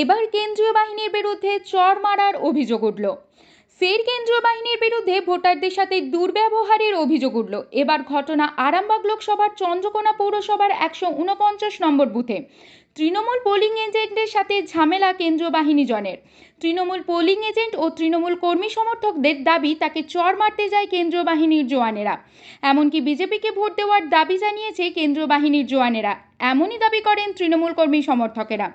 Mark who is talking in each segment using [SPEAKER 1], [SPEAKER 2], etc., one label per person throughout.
[SPEAKER 1] এবার কেন্দ্রীয় বাহিনীর বিরুদ্ধে চর মারার অভিযোগ উঠল। ফের কেন্দ্রীয় বাহিনীর বিরুদ্ধে ভোটারদের সাথে দুর্ব্যবহারের অভিযোগ উঠল। এবার ঘটনা আরামবাগ লোকসভার চন্দ্রকোনা পৌরসভার একশো উনপঞ্চাশ নম্বর বুথে। তৃণমূল পোলিং এজেন্টের সাথে ঝামেলা কেন্দ্রীয় বাহিনী জনের। তৃণমূল পোলিং এজেন্ট ও তৃণমূল কর্মী সমর্থকদের দাবি, তাকে চর মারতে যায় কেন্দ্রীয় বাহিনীর জওয়ানেরা। এমনকি বিজেপিকে ভোট দেওয়ার দাবি জানিয়েছে কেন্দ্রীয় বাহিনীর জওয়ানেরা। এমনই দাবি করেন তৃণমূল কর্মী সমর্থকেরা।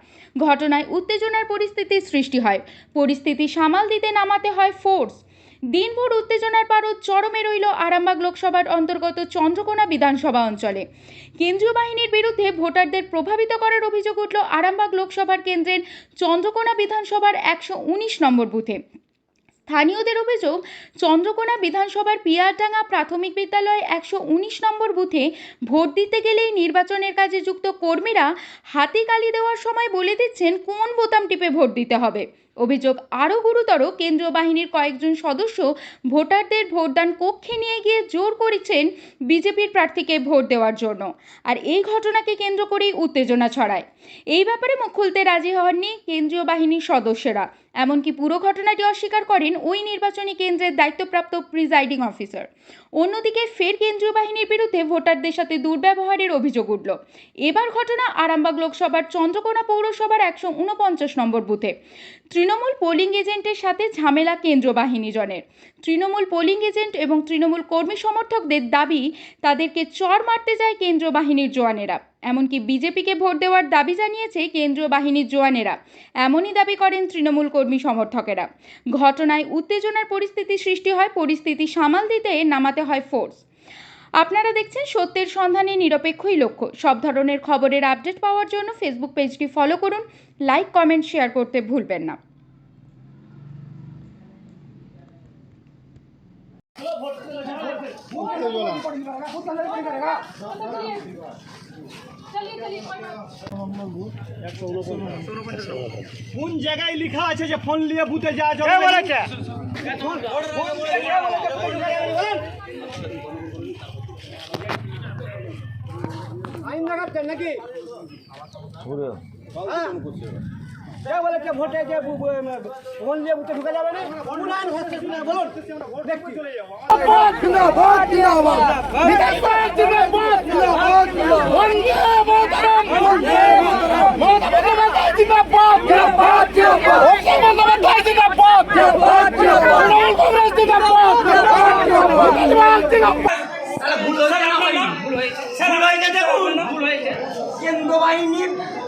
[SPEAKER 1] ঘটনায় উত্তেজনার পরিস্থিতির সৃষ্টি হয়। পরিস্থিতি সামাল দিতে নামাতে হয় ফোর্স দিনভর উত্তেজনার পারদ চরমে রইল আরামবাগ লোকসভার অন্তর্গত চন্দ্রকোনা বিধানসভা অঞ্চলে। কেন্দ্রীয় বাহিনীর বিরুদ্ধে ভোটারদের প্রভাবিত করার অভিযোগ উঠল আরামবাগ লোকসভার কেন্দ্রের চন্দ্রকোনা বিধানসভার একশো উনিশ নম্বর বুথে। স্থানীয়দের অভিযোগ, চন্দ্রকোনা বিধানসভার পিয়ারডাঙ্গা প্রাথমিক বিদ্যালয়ে একশো উনিশ নম্বর বুথে ভোট দিতে গেলেই নির্বাচনের কাজে যুক্ত কর্মীরা হাতে কালি দেওয়ার সময় বলে দিচ্ছেন কোন বোতাম টিপে ভোট দিতে হবে। অভিযোগ। আরও গুরুতর, কেন্দ্রীয় বাহিনীর কয়েকজন সদস্য ভোটারদের ভোটদান কক্ষে নিয়ে গিয়ে জোর করেছেন বিজেপির প্রার্থীকে ভোট দেওয়ার জন্য। আর এই ঘটনাকে কেন্দ্র করেই উত্তেজনা ছড়ায়। এই ব্যাপারে মুখ খুলতে রাজি হননি কেন্দ্রীয় বাহিনীর সদস্যরা। এমনকি পুরো ঘটনাটি অস্বীকার করেন ওই নির্বাচনী কেন্দ্রের দায়িত্বপ্রাপ্ত প্রিজাইডিং অফিসার। অন্যদিকে ফের কেন্দ্রীয় বাহিনীর বিরুদ্ধে ভোটারদের সাথে দুর্ব্যবহারের অভিযোগ উঠল। এবার ঘটনা আরামবাগ লোকসভার চন্দ্রকোনা পৌরসভার একশো উনপঞ্চাশ নম্বর বুথে। তৃণমূল পোলিং এজেন্টের সাথে ঝামেলা কেন্দ্র বাহিনী জনের। তৃণমূল পোলিং এজেন্ট এবং তৃণমূল কর্মী সমর্থকদের দাবি, তাদেরকে চর মারতে যায় কেন্দ্রীয় বাহিনীর জোয়ানেরা এমনকি বিজেপিকে ভোট দেওয়ার দাবি জানিয়েছে কেন্দ্রীয় বাহিনীর জোয়ানেরা এমনই দাবি করেন তৃণমূল কর্মী সমর্থকেরা। ঘটনায় উত্তেজনার পরিস্থিতি সৃষ্টি হয়, পরিস্থিতি সামাল দিতে নামাতে হয় ফোর্স। আপনারা দেখছেন সত্যের সন্ধানে, নিরপেক্ষই লক্ষ্য। সব ধরনের খবরের আপডেট পাওয়ার জন্য ফেসবুক পেজটি ফলো করুন লাইক কমেন্ট শেয়ার করতে ভুলবেন না।
[SPEAKER 2] কোন জায়গায় লেখা আছে যে ফোন নিয়ে বুথে যাওয়া যাবে? বলেছে? আইন লাগাচ্ছেন নাকি? হ্যাঁ? কে বলেছে ভোটে যে বু- বু- ফোন নিয়ে বুথে ঢুকে যাবে না? আইন হচ্ছে কিনা বলুন। দেখছি।
[SPEAKER 3] কেন্দ্র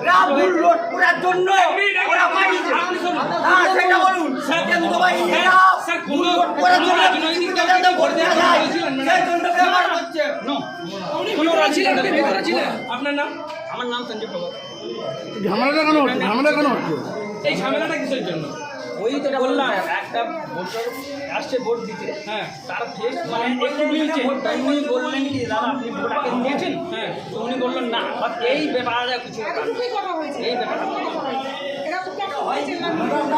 [SPEAKER 3] রাহুল লোড করার জন্য ওরা পাঠিয়েছে হ্যাঁ সেটা বলুন। কেন্দ্র বাহিনীর রাহুল লোড করার জন্য বিজেপিকে ভোট দেওয়া যায়। সেই জন্য ব্যবহার করছে।
[SPEAKER 4] আপনার নাম? আমার নাম সঞ্জীব
[SPEAKER 2] ঝামেলাটা কেন ঝামেলা কেন হচ্ছে?
[SPEAKER 4] এই ঝামেলাটা কিসের জন্য? ওই তো বললাম একটা ভোটার আসছে ভোট দিতে। হ্যাঁ। তার ফেস মানে একটু মিলছে। উনি বললেন কি দাদা আপনি ভোট আগে দিয়েছেন হ্যাঁ। তো উনি বললেন না। বাট এই ব্যাপারে কিছু এই ব্যাপারটা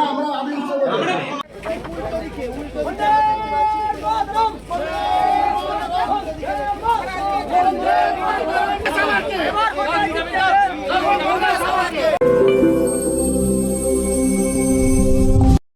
[SPEAKER 2] আমরা